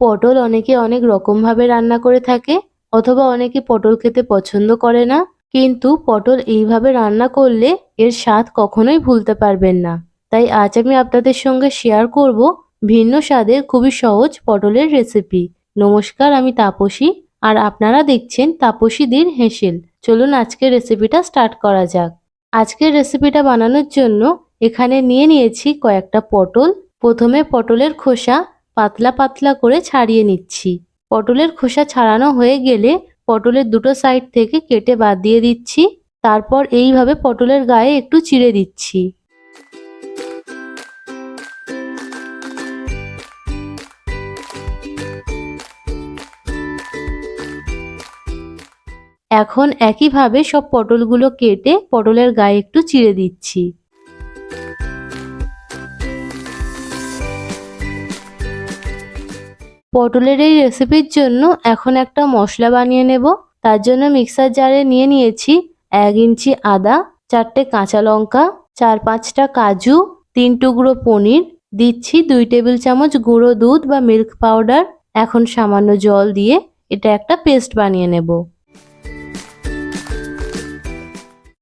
পটল অনেকে অনেক রকমভাবে রান্না করে থাকে, অথবা অনেকে পটল খেতে পছন্দ করে না। কিন্তু পটল এইভাবে রান্না করলে এর স্বাদ কখনোই ভুলতে পারবেন না। তাই আজ আমি আপনাদের সঙ্গে শেয়ার করব ভিন্ন স্বাদের খুবই সহজ পটলের রেসিপি নমস্কার, আমি তাপসী, আর আপনারা দেখছেন তাপসীদের হেসেল। চলুন আজকের রেসিপিটা স্টার্ট করা যাক। আজকের রেসিপিটা বানানোর জন্য এখানে নিয়ে নিয়েছি কয়েকটা পটল। প্রথমে পটলের খোসা পাতলা পাতলা করে ছাড়িয়ে নিচ্ছি। পটলের খোসা ছাড়ানো হয়ে গেলে পটলের দুটো সাইড থেকে কেটে বাদ দিয়ে দিচ্ছি। তারপর এইভাবে পটলের গায়ে একটু চিড়ে দিচ্ছি। এখন একইভাবে সব পটলগুলো কেটে পটলের গায়ে একটু চিড়ে দিচ্ছি। পটলের এই রেসিপির জন্য এখন একটা মশলা বানিয়ে নেব। তার জন্য মিক্সার জারে নিয়ে নিয়েছি এক ইঞ্চি আদা, চারটে কাঁচা লঙ্কা, চার পাঁচটা কাজু, তিন টুকরো পনির, দিচ্ছি দুই টেবিল চামচ গুঁড়ো দুধ বা মিল্ক পাউডার এখন সামান্য জল দিয়ে এটা একটা পেস্ট বানিয়ে নেব।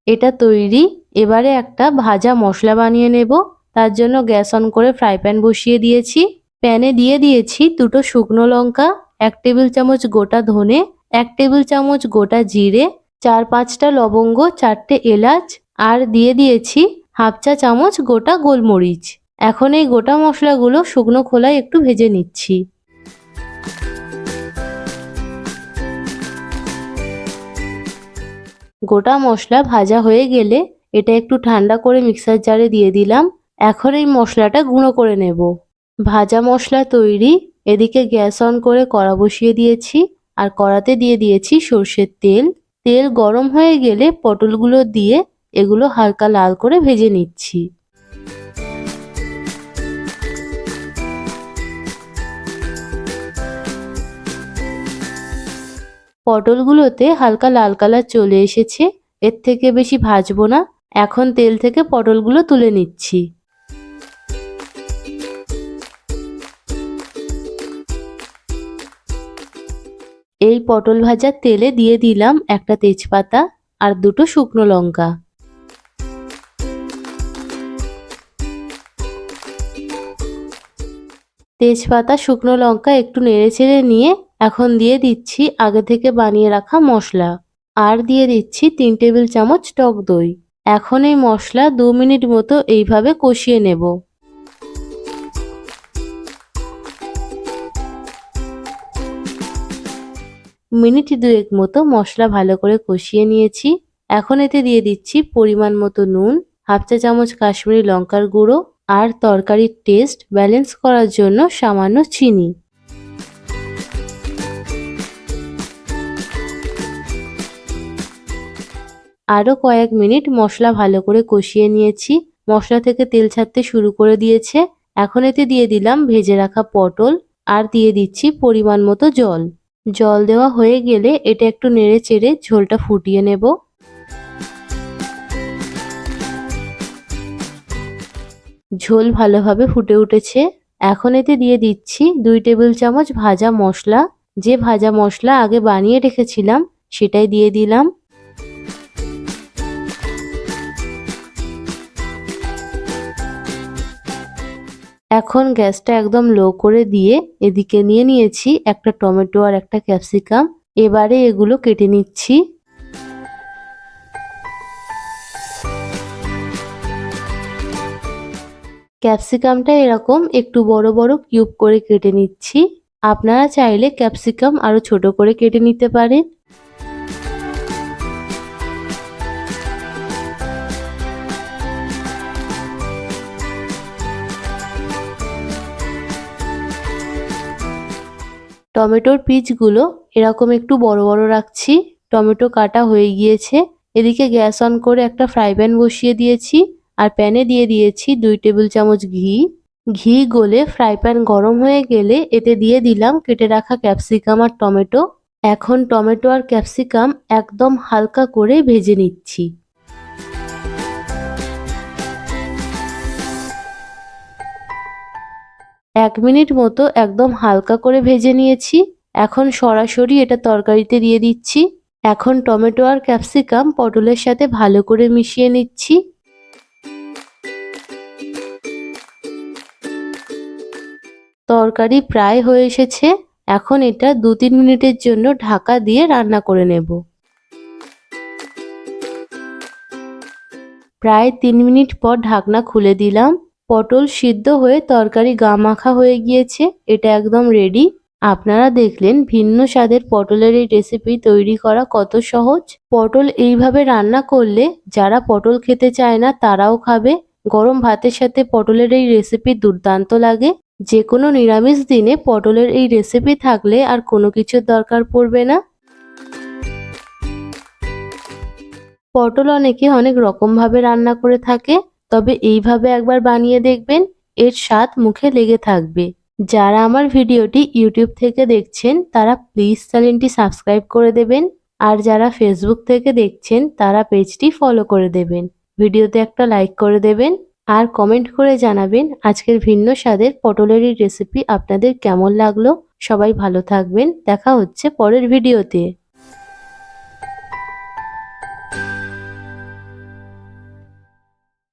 এটা তৈরি, এবারে একটা ভাজা মশলা বানিয়ে নেব। তার জন্য গ্যাস অন করে ফ্রাই প্যান বসিয়ে দিয়েছি। প্যানে দিয়ে দিয়েছি দুটো শুকনো লঙ্কা, এক টেবিল চামচ গোটা ধনে, এক টেবিল চামচ গোটা জিরে, চার পাঁচটা লবঙ্গ, চারটে এলাচ আর দিয়ে দিয়েছি হাফ চা চামচ গোটা গোলমরিচ। এখন এই গোটা মশলাগুলো শুকনো খোলায় একটু ভেজে নিচ্ছি। গোটা মশলা ভাজা হয়ে গেলে এটা একটু ঠান্ডা করে মিক্সার জারে দিয়ে দিলাম। এখন এই মশলাটা গুঁড়ো করে নেব। ভাজা মশলা তৈরি, এদিকে গ্যাস অন করে কড়া বসিয়ে দিয়েছি, আর কড়াতে দিয়ে দিয়েছি সর্ষের তেল। তেল গরম হয়ে গেলে পটলগুলো দিয়ে এগুলো হালকা লাল করে ভেজে নিচ্ছি। পটলগুলোতে হালকা লাল কালার চলে এসেছে, এর থেকে বেশি ভাজবো না। এখন তেল থেকে পটলগুলো তুলে নিচ্ছি। এই পটল ভাজার তেলে দিয়ে দিলাম একটা তেজপাতা আর দুটো শুকনো লঙ্কা। তেজপাতা, শুকনো লঙ্কা একটু নেড়েচেড়ে নিয়ে এখন দিয়ে দিচ্ছি আগে থেকে বানিয়ে রাখা মশলা। আর দিয়ে দিচ্ছি তিন টেবিল চামচ টক দই। এখন এই মশলা দু মিনিট মতো এইভাবে কষিয়ে নেব। মিনিট দুয়েক মতো মশলা ভালো করে কষিয়ে নিয়েছি। এখন এতে দিয়ে দিচ্ছি পরিমাণ মতো নুন, হাফ চা চামচ কাশ্মীরি লঙ্কার গুঁড়ো আর তরকারির টেস্ট ব্যালেন্স করার জন্য সামান্য চিনি। আরও কয়েক মিনিট মশলা ভালো করে কষিয়ে নিয়েছি। মশলা থেকে তেল ছাড়তে শুরু করে দিয়েছে। এখন এতে দিয়ে দিলাম ভেজে রাখা পটল আর দিয়ে দিচ্ছি পরিমাণ মতো জল। জল দেওয়া হয়ে গেলে এটা একটু নেড়ে চেড়ে ঝোলটা ফুটিয়ে নেব। ঝোল ভালোভাবে ফুটে উঠেছে। এখন এতে দিয়ে দিচ্ছি দুই টেবিল চামচ ভাজা মশলা। যে ভাজা মশলা আগে বানিয়ে রেখেছিলাম, সেটাই দিয়ে দিলাম। এখন গ্যাসটা একদম লো করে দিয়ে এদিকে নিয়ে নিয়েছি একটা টমেটো আর একটা ক্যাপসিকাম। এবারে এগুলো কেটে নিচ্ছি। ক্যাপসিকামটা এরকম একটু বড় বড় কিউব করে কেটে নিচ্ছি। আপনারা চাইলে ক্যাপসিকাম আরও ছোট করে কেটে নিতে পারেন। টমেটোর পিচগুলো এরকম একটু বড় বড় রাখছি। টমেটো কাটা হয়ে গিয়েছে। এদিকে গ্যাস অন করে একটা ফ্রাই প্যান বসিয়ে দিয়েছি আর প্যানে দিয়ে দিয়েছি দুই টেবিল চামচ ঘি। ঘি গলে ফ্রাই প্যান গরম হয়ে গেলে এতে দিয়ে দিলাম কেটে রাখা ক্যাপসিকাম আর টমেটো। এখন টমেটো আর ক্যাপসিকাম একদম হালকা করে ভেজে নিচ্ছি। এক মিনিট মতো একদম হালকা করে ভেজে নিয়েছি। এখন সরাসরি এটা তরকারিতে দিয়ে দিচ্ছি। এখন টমেটো আর ক্যাপসিকাম পটলের সাথে ভালো করে মিশিয়ে নিচ্ছি। তরকারি প্রায় হয়ে এসেছে। এখন এটা দু তিন মিনিটের জন্য ঢাকা দিয়ে রান্না করে নেব। প্রায় তিন মিনিট পর ঢাকনা খুলে দিলাম। পটল সিদ্ধ হয়ে তরকারি গা মাখা হয়ে গিয়েছে, এটা একদম রেডি আপনারা দেখলেন ভিন্ন স্বাদের পটলের এই রেসিপি তৈরি করা কত সহজ। পটল এইভাবে রান্না করলে যারা পটল খেতে চায় না, তারাও খাবে। গরম ভাতের সাথে পটলের এই রেসিপি দুর্দান্ত লাগে। যে কোনো নিরামিষ দিনে পটলের এই রেসিপি থাকলে আর কোনো কিছুর দরকার পড়বে না। পটল অনেকে অনেক রকমভাবে রান্না করে থাকে। তবে এইভাবে একবার বানিয়ে দেখবেন, এর স্বাদ মুখে লেগে থাকবে। যারা আমার ভিডিওটি ইউটিউব থেকে দেখছেন, তারা প্লিজ চ্যানেলটি সাবস্ক্রাইব করে দেবেন। আর যারা ফেসবুক থেকে দেখছেন, তারা পেজটি ফলো করে দেবেন। ভিডিওতে একটা লাইক করে দেবেন। আর কমেন্ট করে জানাবেন, আজকের ভিন্ন স্বাদের পটলের রেসিপি আপনাদের কেমন লাগল? সবাই ভালো থাকবেন। দেখা হচ্ছে পরের ভিডিওতে।